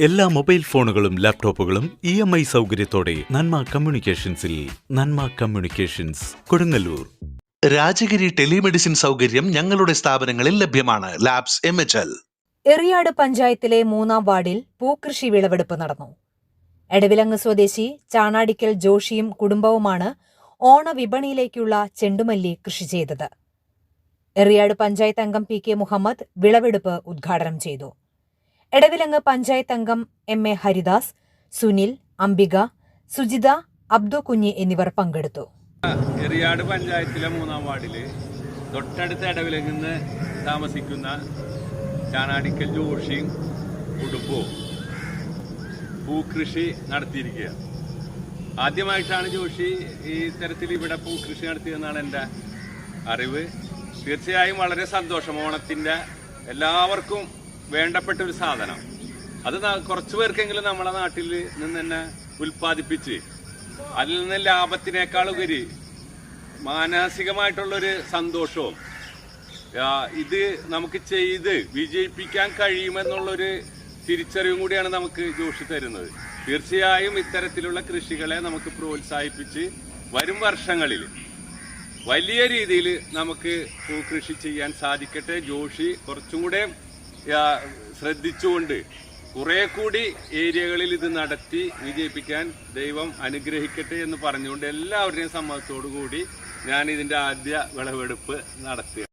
എല്ലാ മൊബൈൽ ഫോണുകളും ലാപ്ടോപ്പുകളും ഇ എം ഐ സൗകര്യത്തോടെ നന്മ കമ്മ്യൂണിക്കേഷൻസിൽ നന്മ കമ്മ്യൂണിക്കേഷൻസ് കൊടുങ്ങല്ലൂർ. രാജഗിരി ടെലിമെഡിസിൻ സൗകര്യം ഞങ്ങളുടെ സ്ഥാപനങ്ങളിൽ ലഭ്യമാണ്. Labs M H L. Eriyad പഞ്ചായത്തിലെ മൂന്നാം വാർഡിൽ പൂക്കൃഷി വിളവെടുപ്പ് നടന്നു. എടവിലങ്ങ് സ്വദേശി ചാണാടിക്കൽ ജോഷിയും കുടുംബവുമാണ് ഓണ ഓണവിപണിയിലേക്കുള്ള ചെണ്ടുമല്ലി കൃഷി ചെയ്തത്. എറിയാട് പഞ്ചായത്ത് അംഗം പി കെ മുഹമ്മദ് വിളവെടുപ്പ് ഉദ്ഘാടനം ചെയ്തു. എടവിലങ്ങ് പഞ്ചായത്ത് അംഗം എം എ ഹരിദാസ് സുനിൽ അംബിക സുജിത അബ്ദു കുഞ്ഞി എന്നിവർ പങ്കെടുത്തു. എറിയാട് പഞ്ചായത്തിലെ മൂന്നാം വാർഡിൽ തൊട്ടടുത്ത ഇടവിലങ്ങുന്ന് താമസിക്കുന്ന ചാണാടിക്കൽ ജോഷിയും കുടുംബവും പൂക്കൃഷി നടത്തിയിരിക്കുക ആദ്യമായിട്ടാണ് ജോഷി ഈ തരത്തിൽ ഇവിടെ പൂക്കൃഷി നടത്തിയതെന്നാണ് എന്റെ അറിവ്. തീർച്ചയായും വളരെ സന്തോഷം ഓണത്തിന്റെ എല്ലാവർക്കും വേണ്ടപ്പെട്ട ഒരു സാധനം. അത് കുറച്ചു പേർക്കെങ്കിലും നമ്മളെ നാട്ടിൽ നിന്ന് തന്നെ ഉൽപ്പാദിപ്പിച്ച് അതിൽ നിന്ന് ലാഭത്തിനേക്കാൾ ഉപരി മാനസികമായിട്ടുള്ളൊരു സന്തോഷവും ഇത് നമുക്ക് ചെയ്ത് വിജയിപ്പിക്കാൻ കഴിയുമെന്നുള്ളൊരു തിരിച്ചറിവും കൂടിയാണ് നമുക്ക് ജോഷി തരുന്നത്. തീർച്ചയായും ഇത്തരത്തിലുള്ള കൃഷികളെ നമുക്ക് പ്രോത്സാഹിപ്പിച്ച് വരും വർഷങ്ങളിൽ വലിയ രീതിയിൽ നമുക്ക് കൃഷി ചെയ്യാൻ സാധിക്കട്ടെ. ജോഷി കുറച്ചും കൂടെ ശ്രദ്ധിച്ചുകൊണ്ട് കുറെ കൂടി ഏരിയകളിൽ ഇത് നടത്തി വിജയിപ്പിക്കാൻ ദൈവം അനുഗ്രഹിക്കട്ടെ എന്ന് പറഞ്ഞുകൊണ്ട് എല്ലാവരുടെയും സമ്മതത്തോടു കൂടി ഞാൻ ഇതിന്റെ ആദ്യ വിളവെടുപ്പ് നടത്തുക